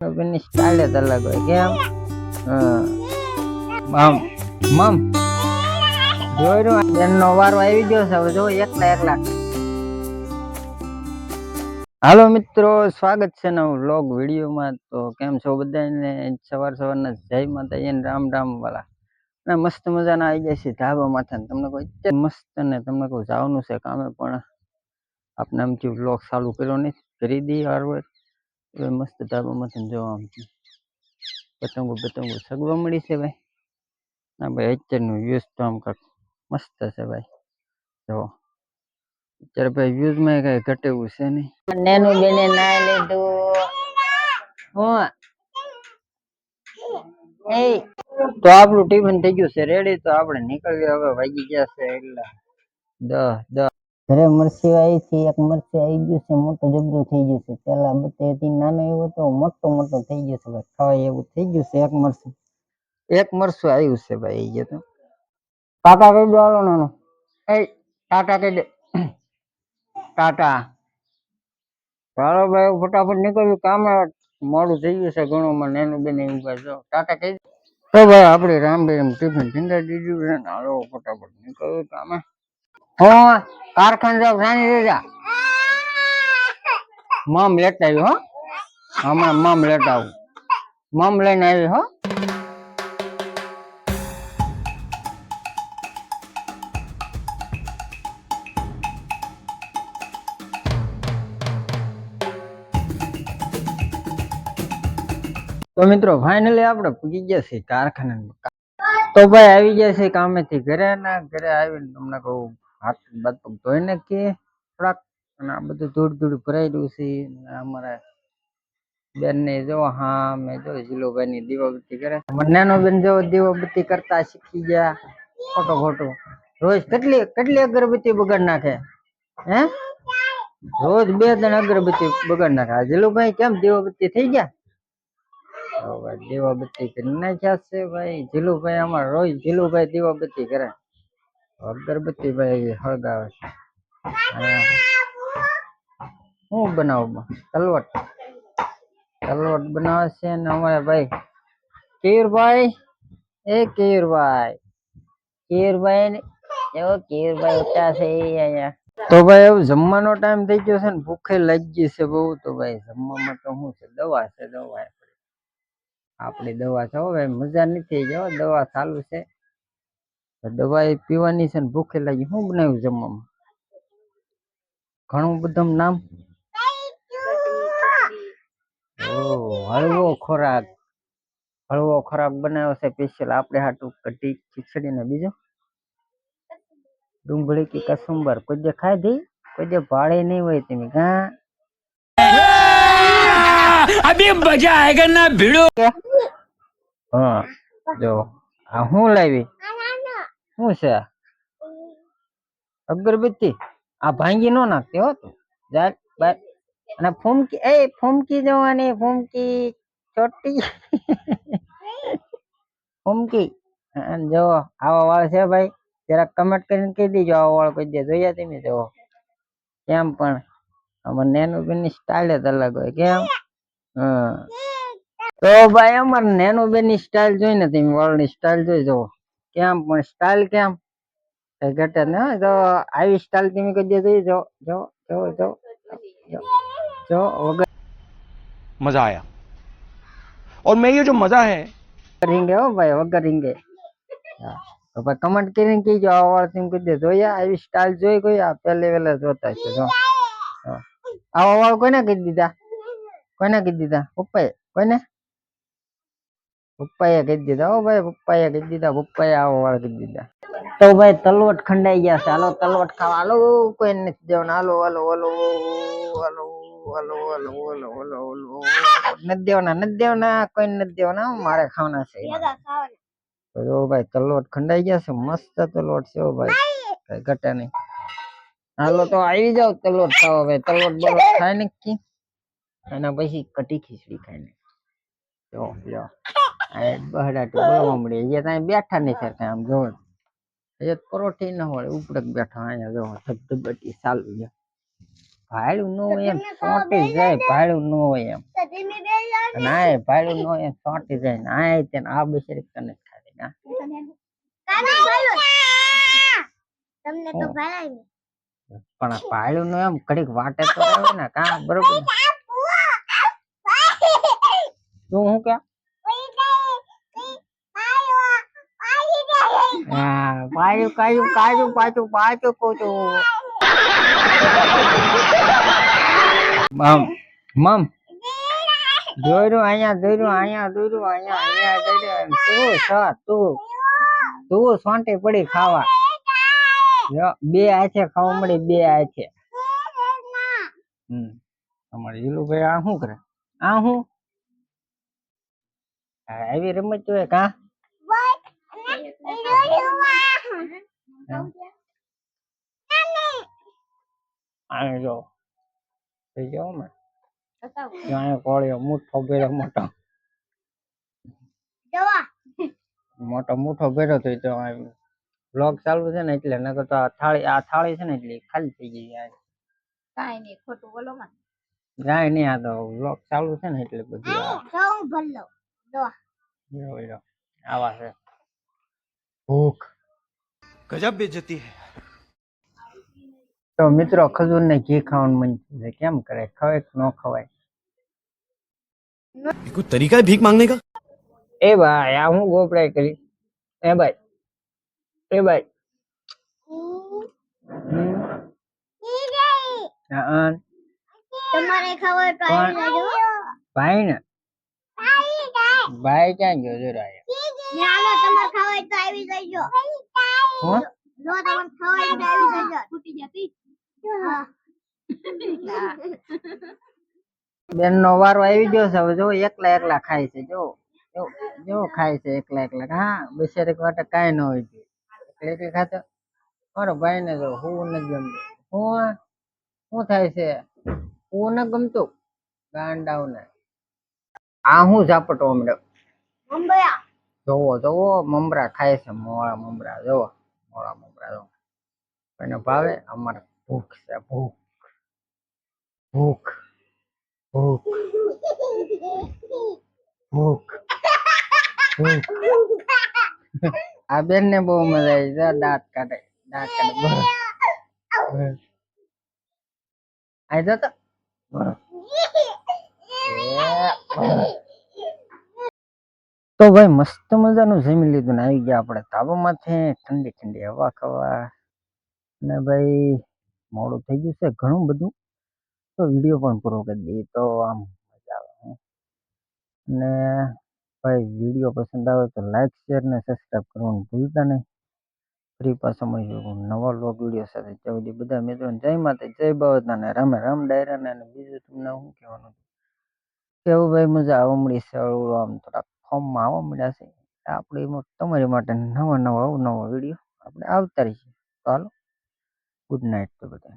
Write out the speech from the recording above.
બેનની સ્ટાઇલ જ અલગ હોય, કેમ? મમ મમ. જોઈ રહ્યો, બેનનો વારો આવી ગયો છે, હવે જો, એકલા એકલા. હાલો મિત્રો, સ્વાગત છે નવું વ્લોગ વિડીયોમાં. તો કેમ છો બધાને સવાર સવારના જય માતાજી રામ રામ વાલા. અને મસ્ત મજાના આવી જાય છે ધાબા માથા તમને કોઈ મસ્ત ને તમને કોઈ જવાનું છે કામે, પણ આપણે આમથી વ્લોગ ચાલુ કર્યો નહીં. કરી દઈએ હારવાર હવે મસ્ત ધાબા માથે જોવા આમ પતંગો પતંગો સગવા મળી છે ભાઈ. ના ભાઈ અત્યારનું વ્યૂઝ તો આમ કાંક મસ્ત છે ભાઈ. જો અત્યારે ભાઈ વ્યૂઝમાં કઈ ઘટેવું છે નહીં. નેનું બેને ના લીધું. હું? એ તો આપણું ટિફિન થઈ ગયું છે રેડી તો આપણે નીકળીએ હવે વાગી ગયા છે એટલે. દસ દસ ઘરે મરસી આવી છે એક મરસી આવી ગયું છે, મોટો જબરો થઈ ગયું છે. પેલા બતે હતી, નાનો એવો તો મોટો મોટો થઈ ગયો છે ભાઈ ખાવાય એવું થઈ ગયું છે, એક મરસું. એક મરસું આવ્યું છે ભાઈ એ તો. ટાટા કહી દો આવો નાનો. એ ટાટા કહી દે. ટાટા ચાલો ભાઈ ફટાફટ નીકળ્યું કામ મોડું થઈ ગયું છે ઘણું, મને નેનું બેન કાંઈ જો. ટાટા કહી તો ભાઈ, આપણે રામ ભાઈ એમ ટિફિન ચિંતા દીધું છે ને, હાલો ફટાફટ નીકળ્યું કામે હા કારખાન જાવ રાની રેજા મમ લેતા આવ્યો હો હમણાં મમ લેતા આવું મમ લઈને આવી હો તો મિત્રો ફાઇનલી આપણે પૂગી ગયા છીએ કારખાના તો ભાઈ, આવી ગયા છે કામેથી ઘરે, ના ઘરે આવીને તમને કહું હાથ બાદ પગ ધોઈ નાખીએ, થોડાક. અને આ બધું ધૂળ ધૂળ ભરાયેલું છે. અને અમારા બેન ને જો, હા, મેં જો જીલુભાઈ ની દીવાબત્તી કરે. નાનો બેન જો દીવાબત્તી કરતા શીખી ગયા. ખોટો ખોટો. રોજ કેટલી કેટલી અગરબત્તી બગાડ નાખે? હે? રોજ બે, ત્રણ અગરબત્તી બગાડ નાખે. આ જીલુભાઈ કેમ દીવાબત્તી થઈ ગયા? દીવાબત્તી કરી નાખ્યા છે ભાઈ. જીલુભાઈ અમાર રોજ જીલુભાઈ દીવાબત્તી કરે. અગરબત્તી ભાઈ હળગાવે છે. હું બનાવું? તલવટ. તલવટ બનાવે છે ને અમારા ભાઈ કેયુરભાઈ. એ કેયુરભાઈ. કેયુરભાઈ ને એવો કેયુરભાઈ ઉઠ્યા છે અહીંયા? તો ભાઈ એવું જમવાનો ટાઈમ થઈ ગયો છે ને, ભૂખે લાગી છે બહુ તો ભાઈ જમવામાં તો શું છે? દવા છે, દવા આપણી. દવા છે હો ભાઈ, મજા નથી જો દવા ચાલુ છે. दवाई पीवानी से भूखे लगी हूँ बनायु जमा घणु बधम नाम हलवो खोराक हलवो खोराक बनायो से स्पेशल आपले हाटू कटी खिचड़ी ने बीजो डुंगळी की कसुंबर कोई जे दे कोई जे भाड़े नहीं होई तिने का अभी मज़ा आएगा ना भिड़ो हाँ जो आ हूँ શું છે? આ? અગરબત્તી? આ ભાંગી નો નાખતી હો તું. જા બાય અને ફૂમકી, એ ફૂમકી જોવાની, ફૂમકી ચોટી. ફૂમકી. અને જો, આવા વાળ છે ભાઈ. જરાક કમેન્ટ કરીને કહી દેજો આવા વાળ કોઈ દે જોયા તમે? જો, કેમ પણ? અમાર નેનું બેનની સ્ટાઇલ જ અલગ હોય, કેમ? હા. તો ભાઈ, અમાર નેનું બેનની સ્ટાઇલ જોઈને તમે વાળની સ્ટાઇલ જોઈ જુઓ. કેમ પણ સ્ટાઇલ કેમ કઈ ઘટે ને હો. જો આવી સ્ટાઇલ તમે કઈ દે જોઈ જો જો જો જો જો જો વગર मजा आया और मैं ये जो मजा है રીંગે હો ભાઈ વગર રીંગે હા. તો ભાઈ કમેન્ટ કરીને કહેજો આ વાળ તમે કઈ દે જોયા આવી સ્ટાઇલ જોઈ કોઈ આ પહેલે વહેલા જોતા છે જો હા. આવા વાળ કોને કહી દીધા કોને કહી દીધા પપ્પાએ કોને પપ્પાએ કહી દીધા હો ભાઈ પપ્પાએ કહી દીધા પપ્પાએ આવા વાળ કહી દીધા. તો ભાઈ તલવટ ખંડાઈ ગયા છે. હાલો તલવટ ખાવા. હાલો કોઈ નથી દેવાનું. હાલો હાલો હાલો હાલો હાલો હાલો હાલો હાલો હાલો. નથી દેવાના નથી દેવાના. કોઈ નથી દેવાના. હો, મારે ખાવાના છે. તો જો ભાઈ તલવટ ખંડાઈ ગયા છે. મસ્ત તલવટ છે હો ભાઈ. કઈ ઘટે નહીં. હાલો તો આવી જાવ તલવટ ખાવા ભાઈ. તલવટ બલવટ ખાઈ નાખી એના પછી કટી ખીચડી ખાઈ નાખી જો લ્યો. આ બહડાટી બોલવા મળી. અહીંયા ત્યાં બેઠા નહીં સરખા આમ જો એ પરોઠી ન હોય ઉપડક બેઠા અહીંયા ધબધબાટી ચાલુ છે. ભાડું ન હોય એમ સોટી જાય ભાડું ન હોય એમ. ના એ ભાડું નો એ ચોંટી જાય ને આ તે આ બિચારી તને જ ખાધી ના તમને તો ભરાય પણ ભાડું નો એમ ઘડીક વાટે તો ને કા બરોબર? તું શું કે હા પાયું કાયું કાયું પાછું પાછું કહું મમ મમ. દોર્યું અહીંયા દોર્યું અહીંયા દોર્યું અહીંયા અહીંયા દોર્યું તું છ તું? તું સોંટી પડી ખાવા. બે હાથે ખાવા મળી બે હાથે. હમ અમારે ઈલુભાઈ આ શું કરે? આ શું? આવી રમત જોઈએ કા? આ જો. થઈ જાવ ને ત્યાં કોળીઓ મુઠ્ઠો ભેરો મોટો. મોટો મુઠ્ઠો ભેરો થઈ તો બ્લોગ ચાલુ છે ને એટલે નકર તો આ થાળી આ થાળી છે ને એટલે ખાલી થઈ ગઈ આ કાંઈ નહીં ખોટું બોલો માં જાય નહીં આ તો બ્લોગ ચાલુ છે ને એટલે બધું ઈ રહ્યો. આવા છે. ભૂખ. गजब बेचती है। तो मित्रों खजूर ने घी खावन मन से क्या करे? खवे नो खवे कोई तरीका है भीख मांगने का? ए भाई आ हूँ गोपड़े करी। ए भाई ए भाई। भाई ने भाई क्या जो जो आया तुम खाओ तो आई भी जो। હું? જો જતી. બેન નો વારો આવી ગયો છે. હવે જો એકલા એકલા ખાય છે. જો જો ખાય છે એકલા એકલા. હા બિચારી વાટે કાંઈ ન હોય છે એકલી એકલી ખાતો. મારો ભાઈ ને જો હું નથી ગમતું. હું શું થાય છે? હું ન ગમતું? ગાંડાઓ ને આ હું ઝાપટો હમણાં. મુંબઈ જોવો જોવો મમરા ખાય છે મોળા મમરા. જોવો. મમરા જોવો કોઈને ભાવે અમારે ભૂખ છે ભૂખ. ભૂખ. ભૂખ. ભૂખ. ભૂખ. આ બેન ને બહુ મજા આવી જો દાંત કાઢે દાંત કાઢે. આઈ તો બસ. એ, બસ. ભાઈ, મસ્ત મજાનું જમી લીધું ને આવી ગયા આપણે ધાબામાંથી. ઠંડી ઠંડી હવા ખાવા. અને ભાઈ, મોડું થઈ ગયું છે ઘણું બધું. તો વીડિયો પણ પૂરો કરી દઈએ. તો આમ મજા આવે. અને ભાઈ, વીડિયો પસંદ આવે તો લાઈક શેર ને સબસ્ક્રાઈબ કરવાનું ભૂલતા નહીં. ફરી પાછા મળીશું નવા લોગ વીડિયો સાથે. જવું બધા. મિત્રો, જય માતા જય બાવતના ને રામે રામ ડાયરા ને બીજું તમને શું કહેવાનું કેવું ભાઈ, મજા આવવા મળી છે આમ થોડાક. ફોર્મમાં આવવા મળ્યા છે. આપણે એમાં તમારી માટે નવા નવા અવનવા વીડિયો આપણે આવતા રહીએ ચાલો ગુડ નાઇટ તો બધા